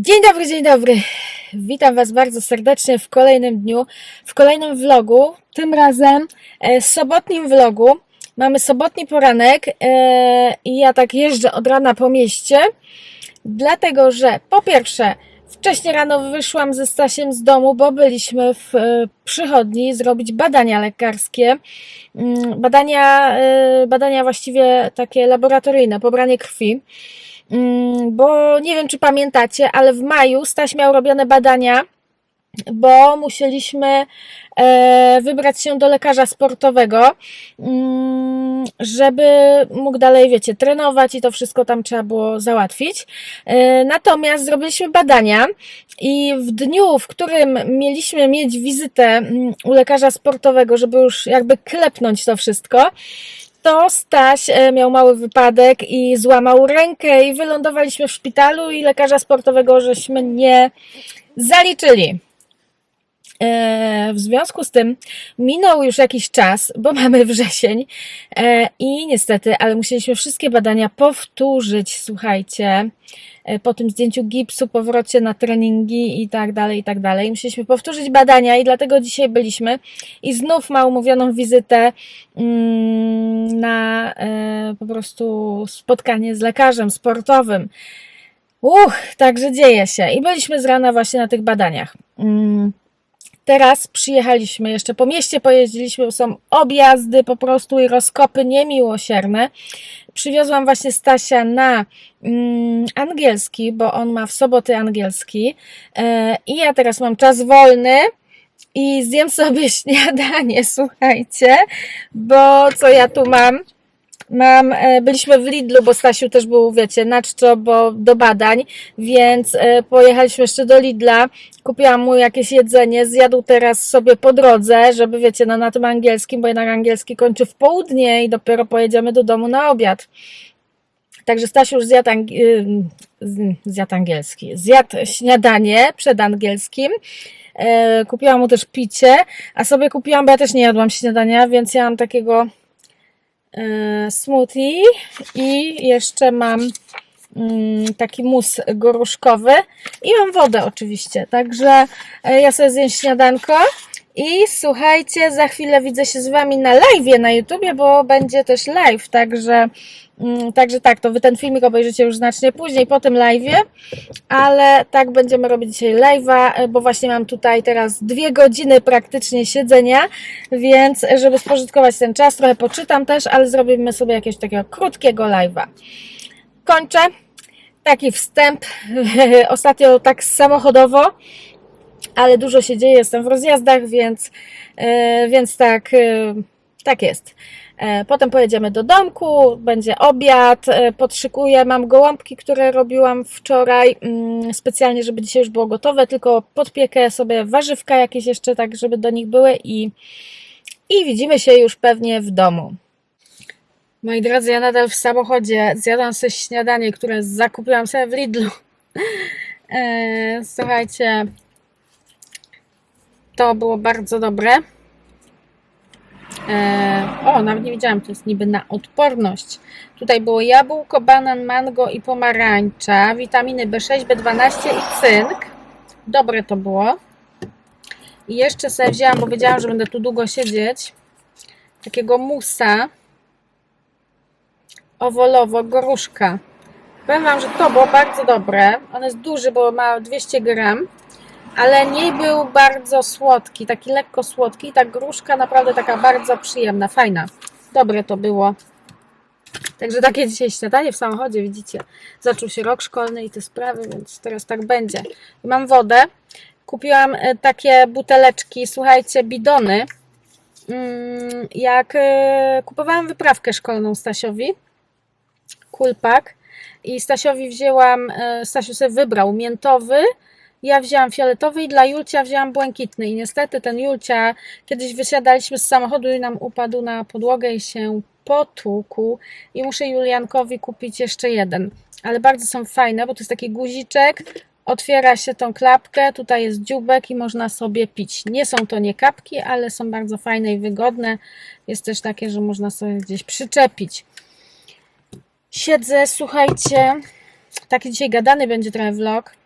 Dzień dobry, dzień dobry. Witam Was bardzo serdecznie w kolejnym dniu, w kolejnym vlogu. Tym razem e, sobotnim vlogu. Mamy sobotni poranek e, i ja tak jeżdżę od rana po mieście, dlatego że po pierwsze wcześniej rano wyszłam ze Stasiem z domu, bo byliśmy w e, przychodni zrobić badania lekarskie. Mm, Badania, e, badania właściwie takie laboratoryjne, pobranie krwi. Mm, bo nie wiem, czy pamiętacie, ale w maju Staś miał robione badania, bo musieliśmy e, wybrać się do lekarza sportowego, mm, żeby mógł dalej, wiecie, trenować i to wszystko tam trzeba było załatwić. E, Natomiast zrobiliśmy badania i w dniu, w którym mieliśmy mieć wizytę mm, u lekarza sportowego, żeby już jakby klepnąć to wszystko, to Staś e, miał mały wypadek i złamał rękę i wylądowaliśmy w szpitalu i lekarza sportowego żeśmy nie zaliczyli. E, W związku z tym minął już jakiś czas, bo mamy wrzesień e, i niestety, ale musieliśmy wszystkie badania powtórzyć, słuchajcie, e, po tym zdjęciu gipsu, powrocie na treningi i tak dalej, i tak dalej. Musieliśmy powtórzyć badania i dlatego dzisiaj byliśmy i znów ma umówioną wizytę mm, na po prostu spotkanie z lekarzem sportowym. Uch, także dzieje się. I byliśmy z rana właśnie na tych badaniach. Teraz przyjechaliśmy jeszcze po mieście, pojeździliśmy, są objazdy po prostu i rozkopy niemiłosierne. Przywiozłam właśnie Stasia na mm, angielski, bo on ma w soboty angielski. E, I ja teraz mam czas wolny i zjem sobie śniadanie, słuchajcie, bo co ja tu mam? Mam, e, byliśmy w Lidlu, bo Stasiu też był, wiecie, na czczo, bo do badań, więc e, pojechaliśmy jeszcze do Lidla, kupiłam mu jakieś jedzenie, zjadł teraz sobie po drodze, żeby, wiecie, no na tym angielskim, bo jednak angielski kończy w południe i dopiero pojedziemy do domu na obiad. Także Stasiu już zjadł, ang- y, zjadł angielski, zjadł śniadanie przed angielskim, E, kupiłam mu też picie, a sobie kupiłam, bo ja też nie jadłam śniadania, więc ja mam takiego smoothie i jeszcze mam mm, taki mus goruszkowy i mam wodę oczywiście, także e, ja sobie zjem śniadanko i słuchajcie, za chwilę widzę się z Wami na live na YouTubie, bo będzie też live, także mm, Także tak, to Wy ten filmik obejrzycie już znacznie później, po tym live'ie, ale tak będziemy robić dzisiaj live'a, e, bo właśnie mam tutaj teraz dwie godziny praktycznie siedzenia, więc żeby spożytkować ten czas, trochę poczytam też, ale zrobimy sobie jakiegoś takiego krótkiego live'a. Kończę. Taki wstęp. Ostatnio tak samochodowo, ale dużo się dzieje, jestem w rozjazdach, więc, e, więc tak, e, tak jest. E, Potem pojedziemy do domku, będzie obiad, podszykuję, mam gołąbki, które robiłam wczoraj mm, specjalnie, żeby dzisiaj już było gotowe, tylko podpiekę sobie warzywka jakieś jeszcze, tak żeby do nich były i, i widzimy się już pewnie w domu. Moi drodzy, ja nadal w samochodzie zjadam sobie śniadanie, które zakupiłam sobie w Lidlu. Słuchajcie, to było bardzo dobre. E, o, nawet nie wiedziałam, to jest niby na odporność. Tutaj było jabłko, banan, mango i pomarańcza, witaminy B6, B12 i cynk. Dobre to było. I jeszcze sobie wzięłam, bo wiedziałam, że będę tu długo siedzieć, takiego musa owolowo goruszka. Powiem Wam, że to było bardzo dobre. On jest duży, bo ma 200 gram ale nie był bardzo słodki, taki lekko słodki. Ta gruszka naprawdę taka bardzo przyjemna, fajna. Dobre to było. Także takie dzisiaj śniadanie w samochodzie, widzicie. Zaczął się rok szkolny i te sprawy, więc teraz tak będzie. Mam wodę. Kupiłam e, takie buteleczki, słuchajcie, bidony. Mm, Jak e, kupowałam wyprawkę szkolną Stasiowi, kulpak i Stasiowi wzięłam, e, Stasiu sobie wybrał miętowy, ja wzięłam fioletowy i dla Julcia wzięłam błękitny. I niestety ten Julcia, kiedyś wysiadaliśmy z samochodu i nam upadł na podłogę i się potłukł. I muszę Juliankowi kupić jeszcze jeden. Ale bardzo są fajne, bo to jest taki guziczek. Otwiera się tą klapkę, tutaj jest dziubek i można sobie pić. Nie są to nie kapki, ale są bardzo fajne i wygodne. Jest też takie, że można sobie gdzieś przyczepić. Siedzę, słuchajcie. Taki dzisiaj gadany będzie trochę vlog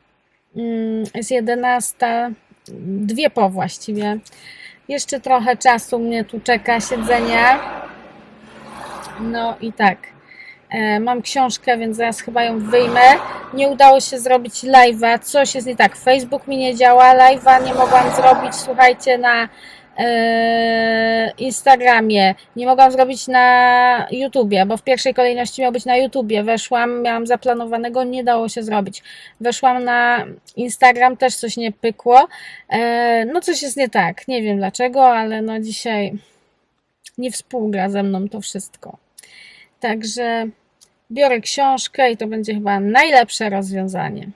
Jest 11, dwie po właściwie. Jeszcze trochę czasu mnie tu czeka siedzenia. No i tak. E, Mam książkę, więc zaraz chyba ją wyjmę. Nie udało się zrobić live'a. Coś jest nie tak. Facebook mi nie działa. Live'a nie mogłam zrobić, słuchajcie, na Instagramie. Nie mogłam zrobić na YouTubie, bo w pierwszej kolejności miał być na YouTubie. Weszłam, miałam zaplanowanego, nie dało się zrobić. Weszłam na Instagram, też coś nie pykło. E, No coś jest nie tak. Nie wiem dlaczego, ale no dzisiaj nie współgra ze mną to wszystko. Także biorę książkę i to będzie chyba najlepsze rozwiązanie.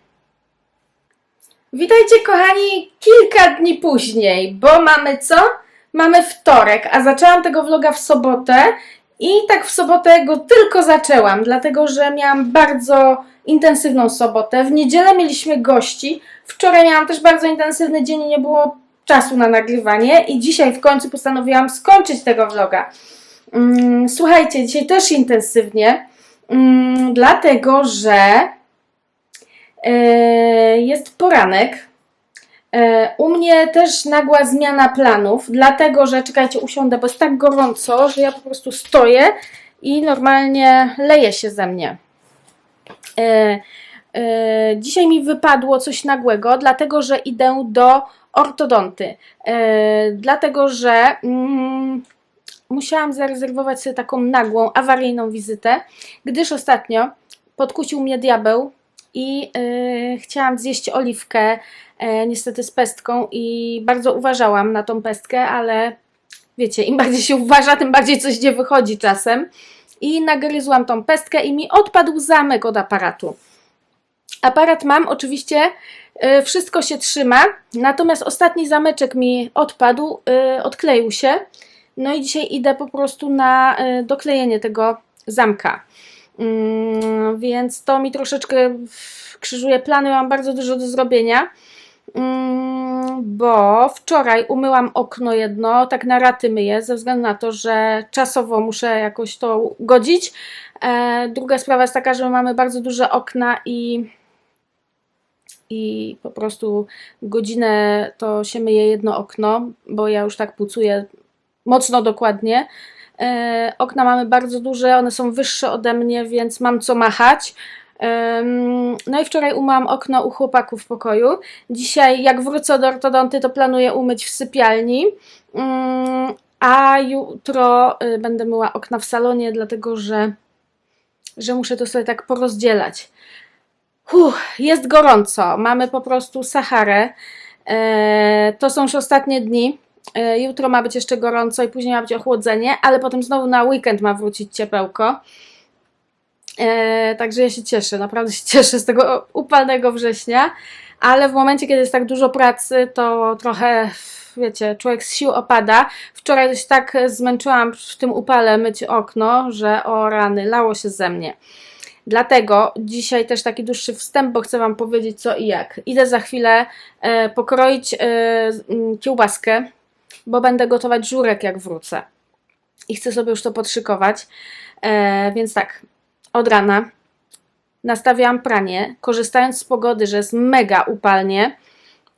Witajcie kochani kilka dni później, bo mamy co? Mamy wtorek, a zaczęłam tego vloga w sobotę i tak w sobotę go tylko zaczęłam, dlatego że miałam bardzo intensywną sobotę. W niedzielę mieliśmy gości, wczoraj miałam też bardzo intensywny dzień i nie było czasu na nagrywanie i dzisiaj w końcu postanowiłam skończyć tego vloga. Mm, Słuchajcie, dzisiaj też intensywnie, mm, dlatego że jest poranek. E, U mnie też nagła zmiana planów, dlatego że, czekajcie, usiądę, bo jest tak gorąco, że ja po prostu stoję i normalnie leje się ze mnie. E, e, Dzisiaj mi wypadło coś nagłego, dlatego że idę do ortodonty. E, Dlatego że mm, musiałam zarezerwować sobie taką nagłą, awaryjną wizytę, gdyż ostatnio podkusił mnie diabeł i yy, chciałam zjeść oliwkę, e, niestety z pestką i bardzo uważałam na tą pestkę, ale wiecie, im bardziej się uważa, tym bardziej coś nie wychodzi czasem. I nagryzłam tą pestkę i mi odpadł zamek od aparatu. Aparat mam, oczywiście y, wszystko się trzyma, natomiast ostatni zameczek mi odpadł, y, odkleił się. No i dzisiaj idę po prostu na y, doklejenie tego zamka. Mm, Więc to mi troszeczkę krzyżuje plany, mam bardzo dużo do zrobienia. Mm, Bo wczoraj umyłam okno jedno, tak na raty myję, ze względu na to, że czasowo muszę jakoś to godzić. E, Druga sprawa jest taka, że mamy bardzo duże okna i i po prostu godzinę to się myje jedno okno, bo ja już tak pucuję mocno dokładnie. E, okna mamy bardzo duże, one są wyższe ode mnie, więc mam co machać. No i wczoraj umyłam okno u chłopaków w pokoju. Dzisiaj, jak wrócę do ortodonty, to planuję umyć w sypialni. Mm, A jutro y, będę myła okna w salonie, dlatego że, że muszę to sobie tak porozdzielać. Uff, jest gorąco. Mamy po prostu Saharę. E, to są już ostatnie dni. E, jutro ma być jeszcze gorąco i później ma być ochłodzenie, ale potem znowu na weekend ma wrócić ciepełko. E, także ja się cieszę, naprawdę się cieszę z tego upalnego września, ale w momencie, kiedy jest tak dużo pracy, to trochę, wiecie, człowiek z sił opada. Wczoraj się tak zmęczyłam w tym upale myć okno, że o rany, lało się ze mnie. Dlatego dzisiaj też taki dłuższy wstęp, bo chcę Wam powiedzieć co i jak. Idę za chwilę e, pokroić mm, kiełbaskę, bo będę gotować żurek jak wrócę. I chcę sobie już to podszykować. E, więc tak, od rana nastawiałam pranie, korzystając z pogody, że jest mega upalnie,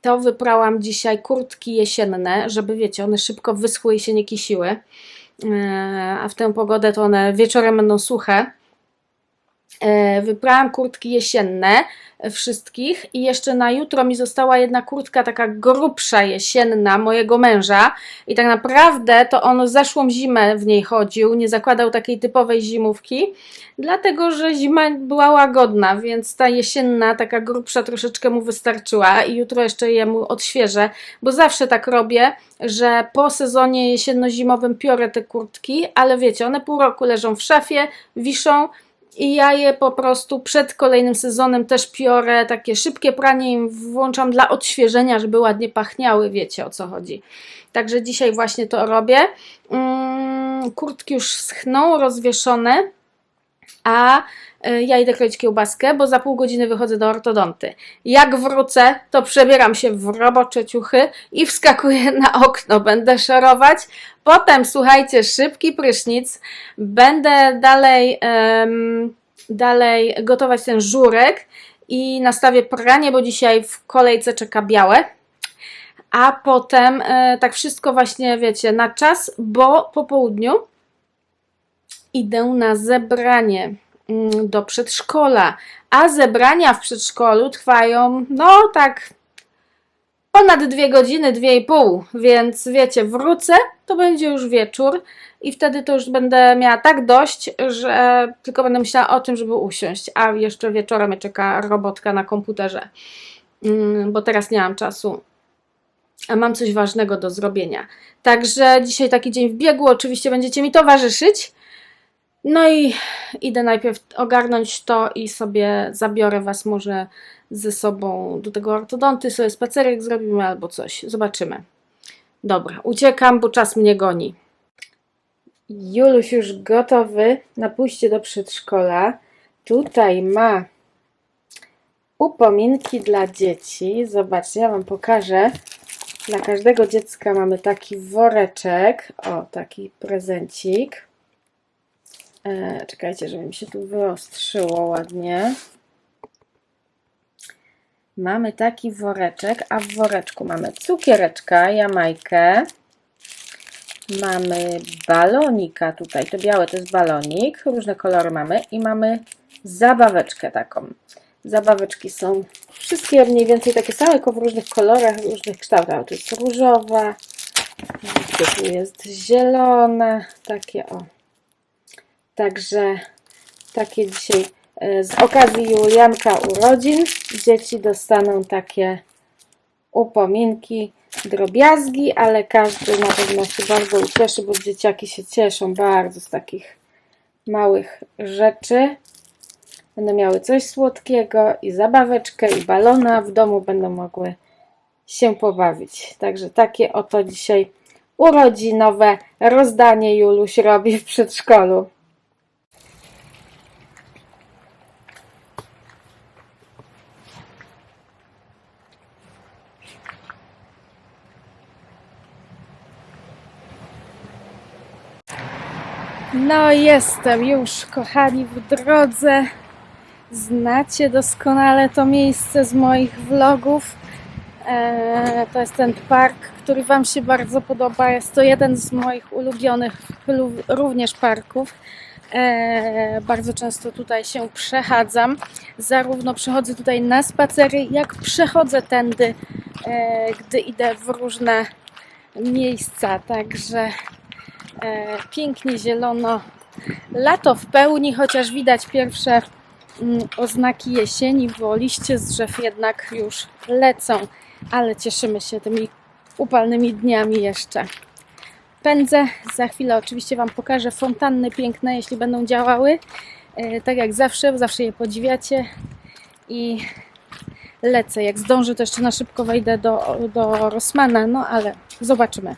to wyprałam dzisiaj kurtki jesienne, żeby wiecie, one szybko wyschły i się nie kisiły. E, A w tę pogodę to one wieczorem będą suche. E, Wyprałam kurtki jesienne e, wszystkich i jeszcze na jutro mi została jedna kurtka taka grubsza jesienna mojego męża i tak naprawdę to on zeszłą zimę w niej chodził, nie zakładał takiej typowej zimówki, dlatego że zima była łagodna, więc ta jesienna taka grubsza troszeczkę mu wystarczyła i jutro jeszcze jemu odświeżę, bo zawsze tak robię, że po sezonie jesienno-zimowym piorę te kurtki, ale wiecie, one pół roku leżą w szafie, wiszą, i ja je po prostu przed kolejnym sezonem też piorę, takie szybkie pranie im włączam dla odświeżenia, żeby ładnie pachniały, wiecie o co chodzi. Także dzisiaj właśnie to robię. Mm, kurtki już schną, rozwieszone, a y, ja idę kroić kiełbaskę, bo za pół godziny wychodzę do ortodonty. Jak wrócę, to przebieram się w robocze ciuchy i wskakuję na okno, będę szorować. Potem, słuchajcie, szybki prysznic, będę dalej, em, dalej gotować ten żurek i nastawię pranie, bo dzisiaj w kolejce czeka białe. A potem e, tak wszystko właśnie, wiecie, na czas, bo po południu idę na zebranie mm, do przedszkola. A zebrania w przedszkolu trwają, no tak, ponad dwie godziny, dwie i pół, więc wiecie, wrócę, to będzie już wieczór i wtedy to już będę miała tak dość, że tylko będę myślała o tym, żeby usiąść, a jeszcze wieczorem mnie czeka robotka na komputerze, Mm, bo teraz nie mam czasu, a mam coś ważnego do zrobienia. Także dzisiaj taki dzień w biegu, oczywiście będziecie mi towarzyszyć. No i idę najpierw ogarnąć to i sobie zabiorę Was może ze sobą do tego ortodonty, sobie spacerek zrobimy albo coś. Zobaczymy. Dobra, uciekam, bo czas mnie goni. Juluś już gotowy na pójście do przedszkola. Tutaj ma upominki dla dzieci. Zobaczcie, ja Wam pokażę. Dla każdego dziecka mamy taki woreczek. O, taki prezencik. E, czekajcie, żeby mi się tu wyostrzyło ładnie. Mamy taki woreczek, a w woreczku mamy cukiereczka, jamajkę. Mamy balonika tutaj, to białe to jest balonik, różne kolory mamy i mamy zabaweczkę taką. Zabaweczki są wszystkie mniej więcej takie same, tylko w różnych kolorach, w różnych kształtach. Tu jest różowa, tu jest zielona, takie o. Także takie dzisiaj e, z okazji Julianka urodzin dzieci dostaną takie upominki, drobiazgi, ale każdy na pewno się bardzo ucieszy, bo dzieciaki się cieszą bardzo z takich małych rzeczy. Będą miały coś słodkiego i zabaweczkę i balona w domu będą mogły się pobawić. Także takie oto dzisiaj urodzinowe rozdanie Juluś robi w przedszkolu. No jestem już, kochani, w drodze. Znacie doskonale to miejsce z moich vlogów. Eee, to jest ten park, który Wam się bardzo podoba. Jest to jeden z moich ulubionych lu- również parków. Eee, bardzo często tutaj się przechadzam. Zarówno przychodzę tutaj na spacery, jak przechodzę tędy, eee, gdy idę w różne miejsca. Także pięknie zielono. Lato w pełni, chociaż widać pierwsze mm, oznaki jesieni, bo liście z drzew jednak już lecą, ale cieszymy się tymi upalnymi dniami jeszcze. Pędzę, za chwilę oczywiście Wam pokażę fontanny piękne, jeśli będą działały. E, tak jak zawsze, zawsze je podziwiacie i lecę. Jak zdążę, to jeszcze na szybko wejdę do, do Rossmana, no ale zobaczymy.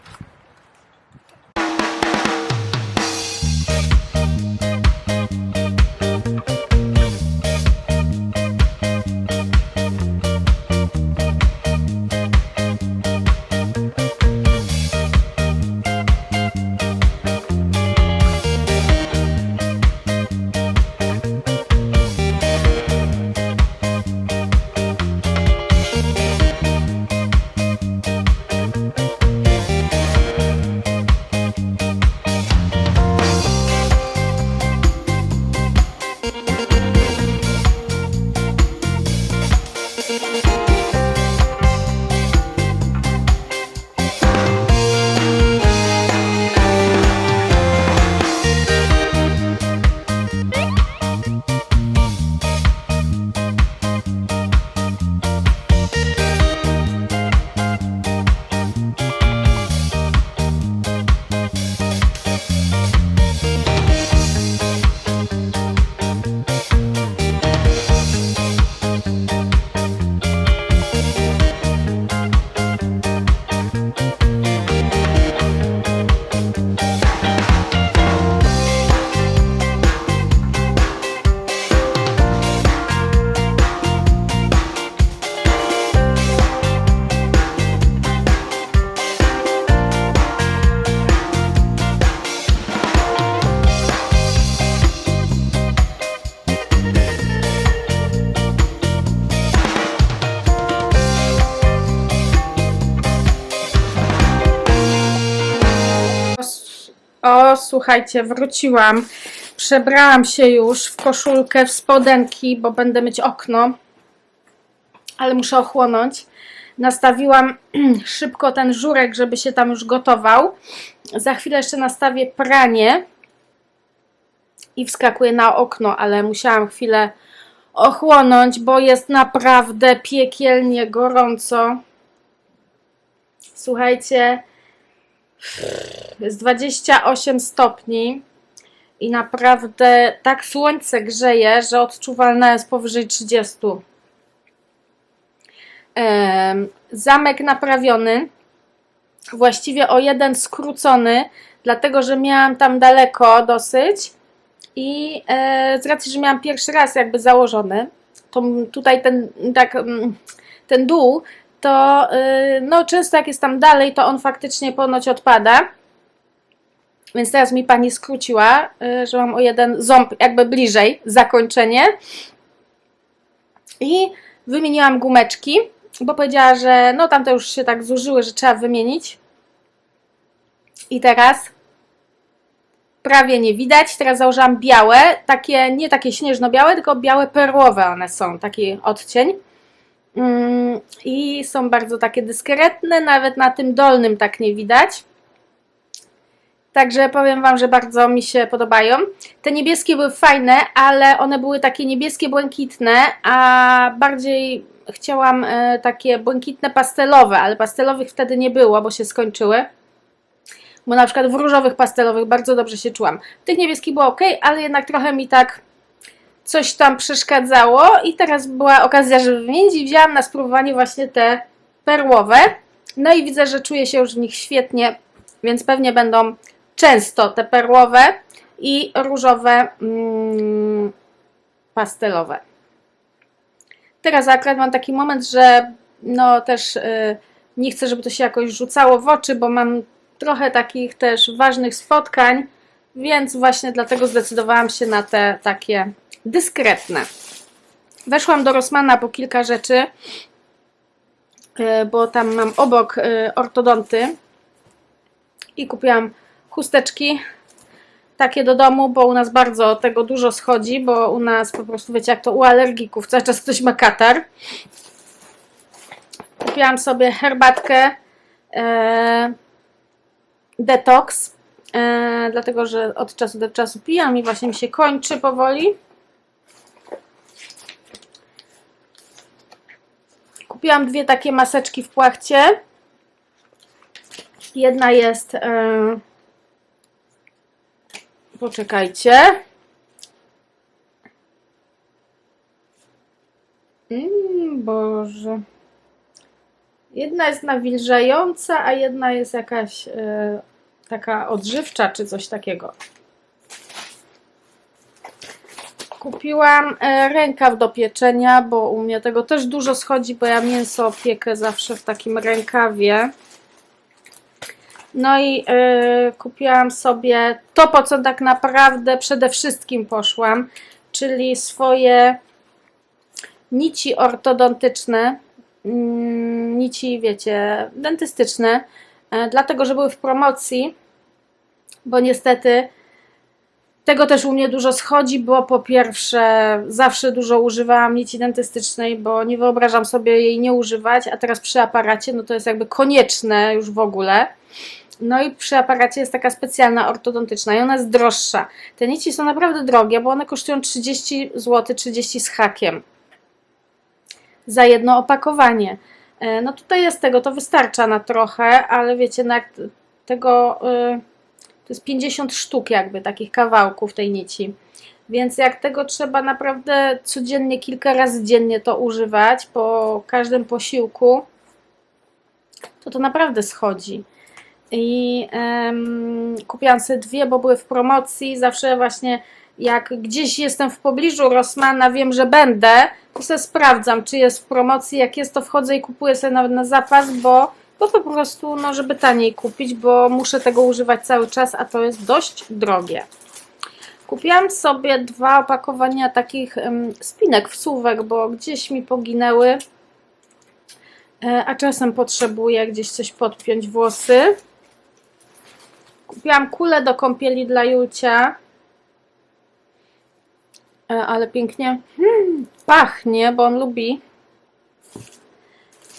Słuchajcie, wróciłam. Przebrałam się już w koszulkę, w spodenki, bo będę myć okno. Ale muszę ochłonąć. Nastawiłam szybko ten żurek, żeby się tam już gotował. Za chwilę jeszcze nastawię pranie i wskakuję na okno, ale musiałam chwilę ochłonąć, bo jest naprawdę piekielnie gorąco. Słuchajcie, jest 28 stopni i naprawdę tak słońce grzeje, że odczuwalna jest powyżej 30. Em, Zamek naprawiony, właściwie o jeden skrócony, dlatego że miałam tam daleko dosyć i e, z racji, że miałam pierwszy raz jakby założony, to tutaj ten, tak, ten dół, to y, no, często jak jest tam dalej, to on faktycznie ponoć odpada. Więc teraz mi pani skróciła, y, że mam o jeden ząb jakby bliżej zakończenie. I wymieniłam gumeczki, bo powiedziała, że no tamte już się tak zużyły, że trzeba wymienić. I teraz prawie nie widać. Teraz założyłam białe, takie nie takie śnieżno-białe, tylko białe perłowe one są, taki odcień. Mm, I są bardzo takie dyskretne, nawet na tym dolnym tak nie widać. Także powiem Wam, że bardzo mi się podobają. Te niebieskie były fajne, ale one były takie niebieskie, błękitne, a bardziej chciałam e, takie błękitne pastelowe, ale pastelowych wtedy nie było, bo się skończyły. Bo na przykład w różowych pastelowych bardzo dobrze się czułam. Tych niebieskich było ok, ale jednak trochę mi tak coś tam przeszkadzało i teraz była okazja, żeby wymienić i wzięłam na spróbowanie właśnie te perłowe. No i widzę, że czuję się już w nich świetnie, więc pewnie będą często te perłowe i różowe mm, pastelowe. Teraz akurat mam taki moment, że no też y, nie chcę, żeby to się jakoś rzucało w oczy, bo mam trochę takich też ważnych spotkań, więc właśnie dlatego zdecydowałam się na te takie dyskretne. Weszłam do Rossmana po kilka rzeczy, y, bo tam mam obok y, ortodonty i kupiłam chusteczki takie do domu, bo u nas bardzo tego dużo schodzi, bo u nas po prostu wiecie jak to u alergików, cały czas ktoś ma katar. Kupiłam sobie herbatkę e, detox, e, dlatego że od czasu do czasu pijam i właśnie mi się kończy powoli. Kupiłam dwie takie maseczki w płachcie. Jedna jest. E, poczekajcie. Mm, Boże. Jedna jest nawilżająca, a jedna jest jakaś e, taka odżywcza, czy coś takiego. Kupiłam e, rękaw do pieczenia, bo u mnie tego też dużo schodzi, bo ja mięso piekę zawsze w takim rękawie. No i e, kupiłam sobie to, po co tak naprawdę przede wszystkim poszłam, czyli swoje nici ortodontyczne, mm, nici, wiecie, dentystyczne, e, dlatego, że były w promocji, bo niestety tego też u mnie dużo schodzi, bo po pierwsze zawsze dużo używałam nici dentystycznej, bo nie wyobrażam sobie jej nie używać, a teraz przy aparacie no to jest jakby konieczne już w ogóle. No i przy aparacie jest taka specjalna ortodontyczna i ona jest droższa. Te nici są naprawdę drogie, bo one kosztują 30 zł, 30 z hakiem za jedno opakowanie. E, No tutaj jest tego, to wystarcza na trochę, ale wiecie, na tego y, to jest 50 sztuk jakby takich kawałków tej nici. Więc jak tego trzeba naprawdę codziennie, kilka razy dziennie to używać po każdym posiłku, to to naprawdę schodzi. I em, kupiłam sobie dwie, bo były w promocji. Zawsze właśnie jak gdzieś jestem w pobliżu Rossmana, wiem, że będę, to sobie sprawdzam, czy jest w promocji. Jak jest, to wchodzę i kupuję sobie nawet na zapas, bo, bo po prostu, no, żeby taniej kupić, bo muszę tego używać cały czas, a to jest dość drogie. Kupiłam sobie dwa opakowania takich spinek, wsówek, bo gdzieś mi poginęły, e, a czasem potrzebuję gdzieś coś podpiąć włosy. Kupiłam kulę do kąpieli dla Julcia. E, Ale pięknie hmm, pachnie, bo on lubi.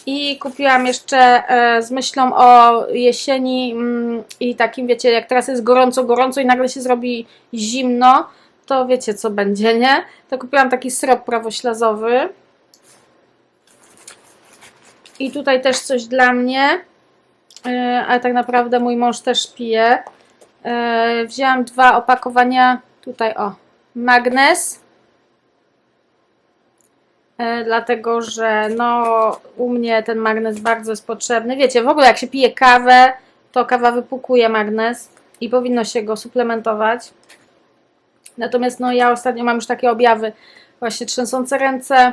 I kupiłam jeszcze e, z myślą o jesieni mm, i takim, wiecie, jak teraz jest gorąco, gorąco i nagle się zrobi zimno, to wiecie co będzie, nie? To kupiłam taki syrop prawoślazowy. I tutaj też coś dla mnie, e, ale tak naprawdę mój mąż też pije. E, Wzięłam dwa opakowania, tutaj o, magnes. E, dlatego że no u mnie ten magnes bardzo jest potrzebny. Wiecie, w ogóle jak się pije kawę, to kawa wypukuje magnes i powinno się go suplementować. Natomiast no ja ostatnio mam już takie objawy, właśnie trzęsące ręce,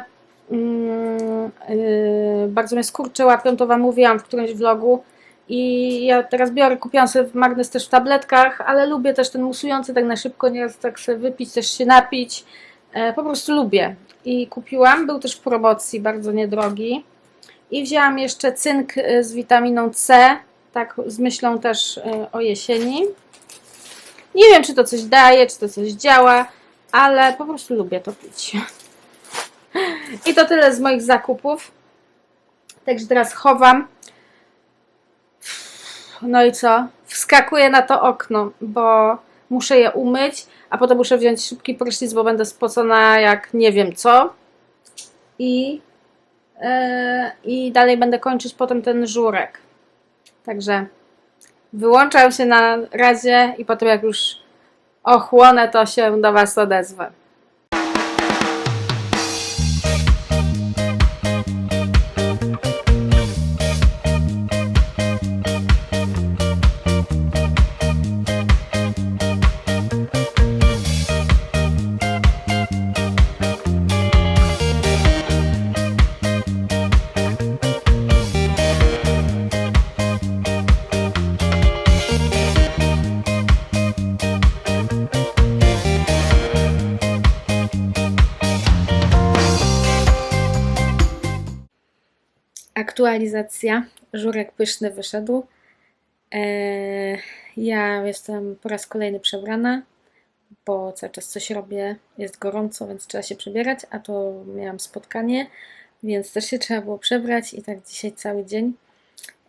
yy, bardzo mnie skurczy łapią, to Wam mówiłam w którymś vlogu. I ja teraz biorę, kupiłam sobie magnes też w tabletkach, ale lubię też ten musujący tak na szybko, nie tak sobie wypić, też się napić. E, po prostu lubię. I kupiłam, był też w promocji, bardzo niedrogi. I wzięłam jeszcze cynk e, z witaminą C, tak z myślą też e, o jesieni. Nie wiem, czy to coś daje, czy to coś działa, ale po prostu lubię to pić. I to tyle z moich zakupów. Także teraz chowam. No i co? Wskakuję na to okno, bo muszę je umyć, a potem muszę wziąć szybki prysznic, bo będę spocona jak nie wiem co. I, e, i dalej będę kończyć potem ten żurek. Także wyłączam się na razie i potem jak już ochłonę, to się do Was odezwę. Aktualizacja. Żurek pyszny wyszedł. Eee, ja jestem po raz kolejny przebrana, bo cały czas coś robię. Jest gorąco, więc trzeba się przebierać, a to miałam spotkanie, więc też się trzeba było przebrać i tak dzisiaj cały dzień.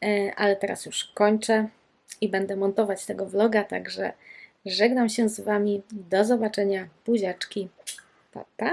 Eee, ale teraz już kończę i będę montować tego vloga, także żegnam się z Wami. Do zobaczenia. Buziaczki. Pa, pa.